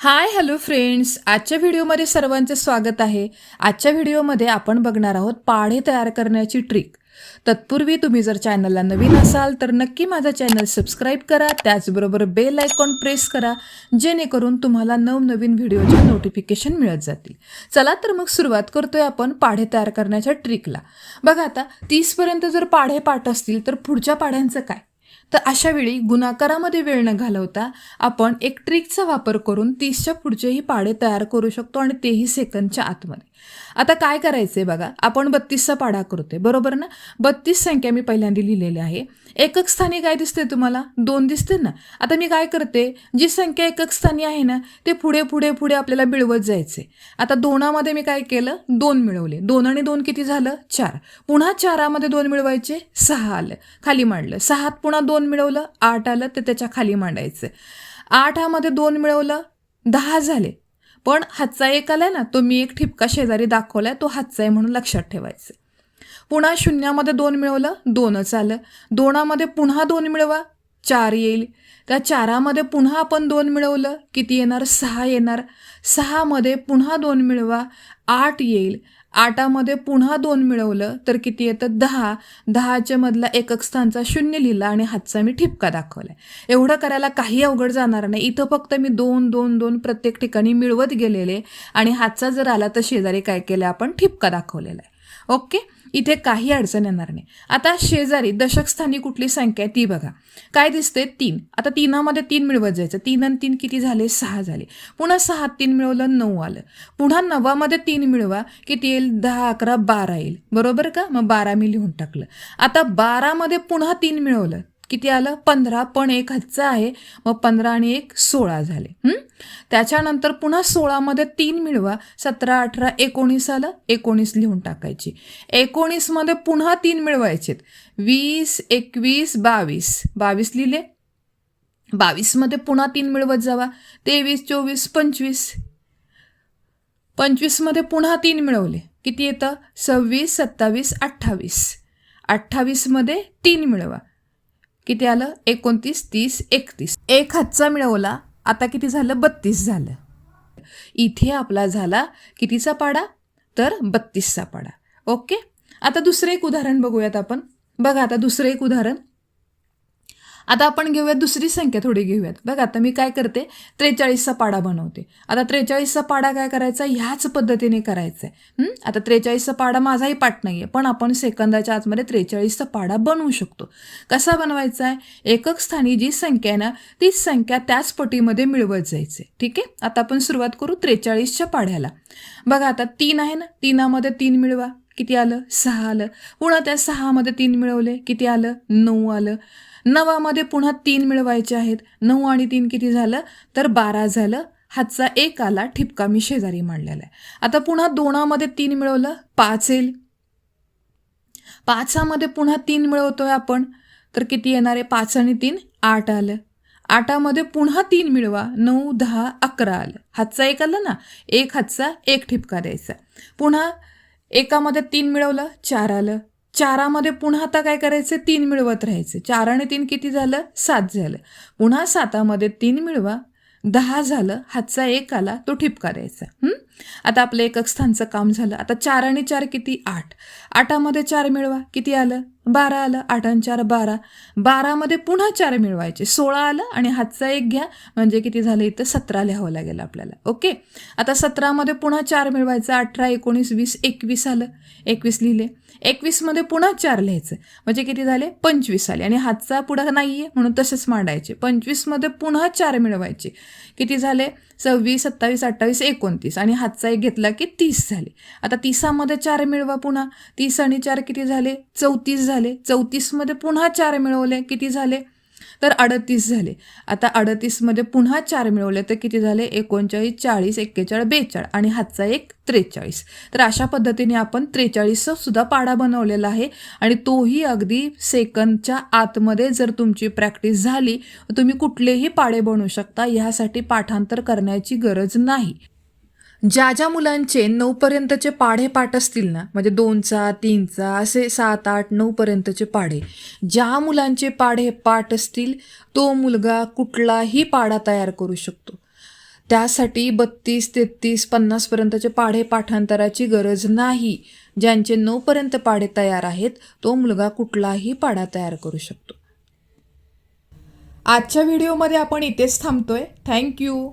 Hi hello friends. आजच्या व्हिडिओमध्ये सर्वांचे स्वागत आहे. आजच्या व्हिडिओमध्ये आपण बघणार आहोत पाढे तयार करण्याची ट्रिक तत्पूर्वी तुम्ही जर चॅनलला नवीन असाल तर नक्की माझा चॅनल सबस्क्राईब करा. त्याचबरोबर बेल आयकॉन प्रेस करा जेणेकरून तुम्हाला नवनवीन व्हिडिओचे नोटिफिकेशन मिळत जातील. चला तर मग सुरुवात करतोय आपण पाढे तयार करण्याच्या ट्रिकला बघा आता तीसपर्यंत जर पाढे पाठ असतील तर पुढच्या पाढ्यांचं काय? तर अशावेळी गुणाकारामध्ये वेळ न घालवता आपण एक ट्रिकचा वापर करून तीसच्या पुढचेही पाडे तयार करू शकतो आणि तेही सेकंदच्या आतमध्ये. आता काय करायचं आहे बघा आपण बत्तीसचा पाडा करतोय बरोबर ना? बत्तीस संख्या मी पहिल्यांदा लिहिलेली आहे. एकक स्थानी काय दिसते तुम्हाला? दोन दिसते ना? आता मी काय करते जी संख्या एकक स्थानी आहे ना ते पुढे पुढे पुढे आपल्याला मिळवत जायचे आता दोनामध्ये मी काय केलं? दोन मिळवले. दोन आणि दोन किती झालं? चार. पुन्हा चारामध्ये दोन मिळवायचे? सहा आलं. खाली मांडलं. सहात पुन्हा दोन मिळवलं आठ आलं तर त्याच्याखाली मांडायचं. आठामध्ये दोन मिळवलं दहा झाले. पण हातचा एक आलाय ना तो मी एक ठिपका शेजारी दाखवलाय तो हातचा आहे म्हणून लक्षात ठेवायचं. पुन्हा शून्यामध्ये दोन मिळवलं दोनच आलं. दोनामध्ये पुन्हा दोन मिळवा चार येईल. त्या चारामध्ये पुन्हा आपण दोन मिळवलं किती येणार? सहा येणार. सहामध्ये पुन्हा दोन मिळवा आठ येईल. आठामध्ये पुन्हा दोन मिळवलं तर किती येतं? दहा. दहाच्या मधला एकक स्थानचा शून्य लिहिला आणि हातचा मी ठिपका दाखवला एवढं करायला काही अवघड जाणार नाही. इथं फक्त मी दोन दोन दोन प्रत्येक ठिकाणी मिळवत गेलेले आणि हातचा जर आला तर शेजारी काय केलं? आपण ठिपका दाखवलेला आहे. ओके? इथे काही अडचण येणार नाही. आता शेजारी दशकस्थानी कुठली संख्या आहे ती बघा. काय दिसते तीन. आता तीनामध्ये तीन मिळवत जायचं. तीन आणि तीन किती झाले? सहा झाले. पुन्हा सहा तीन मिळवलं नऊ आलं. पुन्हा नवामध्ये तीन मिळवा किती येईल? दहा अकरा बारा येईल. बरोबर का? मग बारा मी लिहून टाकलं. आता बारामध्ये पुन्हा तीन मिळवलं. किती आलं? पंधरा. पण एक हातचा आहे. मग पंधरा आणि एक सोळा झाले. हं? त्याच्यानंतर पुन्हा सोळामध्ये तीन मिळवा. सतरा अठरा एकोणीस आलं एकोणीस लिहून टाकायची. एकोणीसमध्ये पुन्हा तीन मिळवायचेत. वीस एकवीस बावीस. बावीस लिहिले. बावीसमध्ये पुन्हा तीन मिळवत जावा. तेवीस चोवीस पंचवीस. पंचवीसमध्ये पुन्हा तीन मिळवले. किती येतं? सव्वीस सत्तावीस अठ्ठावीस. अठ्ठावीसमध्ये तीन मिळवा. किती आलं? एकोणतीस तीस एकतीस. एक हातचा मिळवला. आता किती झालं? बत्तीस झालं. इथे आपला झाला कितीचा पाडा? तर बत्तीसचा पाडा. ओके? आता दुसरं एक उदाहरण बघूयात आपण. बघा आता दुसरं एक उदाहरण. आता आपण घेऊयात दुसरी संख्या थोडी घेऊयात. बघा आता मी काय करते? त्रेचाळीसचा पाडा बनवते. आता त्रेचाळीसचा पाडा काय करायचा? ह्याच पद्धतीने करायचा आहे आता त्रेचाळीसचा पाडा माझाही पाठ नाही आहे पण आपण सेकंदाच्या आतमध्ये त्रेचाळीसचा पाडा बनवू शकतो. कसा बनवायचा आहे एकक स्थानी जी संख्या आहे ना तीच संख्या त्याच पटीमध्ये मिळवत जायचे ठीक आहे? आता आपण सुरुवात करू त्रेचाळीसच्या पाढ्याला. बघा आता तीन आहे ना तीनामध्ये तीन मिळवा. किती आलं? सहा आलं. पुन्हा त्या सहामध्ये तीन मिळवले किती आलं? नऊ आलं. नवामध्ये पुन्हा तीन मिळवायचे आहेत. नऊ आणि तीन किती झालं? तर बारा झालं. हातचा एक आला ठिपका मी शेजारी मांडलेला आहे. आता पुन्हा दोनामध्ये तीन मिळवलं पाच येईल. पाचामध्ये पुन्हा तीन मिळवतोय आपण तर किती येणार आहे? पाच आणि तीन आठ आलं. आठामध्ये पुन्हा तीन मिळवा नऊ दहा अकरा आलं. हातचा एक आलं ना? एक हातचा एक ठिपका द्यायचा. पुन्हा एकामध्ये तीन मिळवलं चार आलं. चारामध्ये पुन्हा आता काय करायचं? तीन मिळवत राहायचं. चार आणि तीन किती झालं? सात झालं. पुन्हा सातामध्ये तीन मिळवा दहा झालं हातचा एक आला तो ठिपका द्यायचा. आता आपलं एकक स्थानचं काम झालं. आता चार आणि चार किती? आठ. आठामध्ये चार मिळवा. किती आलं? बारा आलं. आठ आणि चार बारा. बारामध्ये पुन्हा चार मिळवायचे. सोळा आलं आणि हातचा एक घ्या. म्हणजे किती झालं? इथं सतरा लिहावं लागेल आपल्याला. ओके? आता सतरामध्ये पुन्हा चार मिळवायचं. अठरा एकोणीस वीस एकवीस आलं. एकवीस लिहिले. एकवीसमध्ये पुन्हा चार लिहायचं. म्हणजे किती झाले? पंचवीस आले. आणि हातचा पुढं नाही आहे म्हणून तसेच मांडायचे. पंचवीसमध्ये पुन्हा चार मिळवायचे. किती झाले? सव्वीस सत्तावीस अठ्ठावीस एकोणतीस. आणि हातचा एक घेतला की तीस झाले. आता तीसामध्ये चार मिळवा पुन्हा. तीस आणि चार किती झाले? चौतीस झाले. चौतीसमध्ये पुन्हा चार मिळवले किती झाले? तर अडतीस झाले. आता अडतीसमध्ये पुन्हा चार मिळवले तर किती झाले? एकोणचाळीस चाळीस एक्केचाळीस बेचाळीस आणि हातचा एक त्रेचाळीस. तर अशा पद्धतीने आपण त्रेचाळीसचा सुद्धा पाडा बनवलेला आहे आणि तोही अगदी सेकंदच्या आतमध्ये जर तुमची प्रॅक्टिस झाली तुम्ही कुठलेही पाडे बनवू शकता. ह्यासाठी पाठांतर करण्याची गरज नाही. ज्या ज्या मुलांचे नऊपर्यंतचे पाढे पाठ असतील ना म्हणजे दोनचा तीनचा असे सात आठ नऊपर्यंतचे पाढे ज्या मुलांचे पाढे पाठ असतील तो मुलगा कुठलाही पाढा तयार करू शकतो. त्यासाठी बत्तीस तेहतीस पन्नासपर्यंतचे पाढे पाठांतराची गरज नाही. ज्यांचे नऊपर्यंत पाढे तयार आहेत तो मुलगा कुठलाही पाढा तयार करू शकतो. आजच्या व्हिडिओमध्ये आपण इथेच थांबतोय. थँक्यू.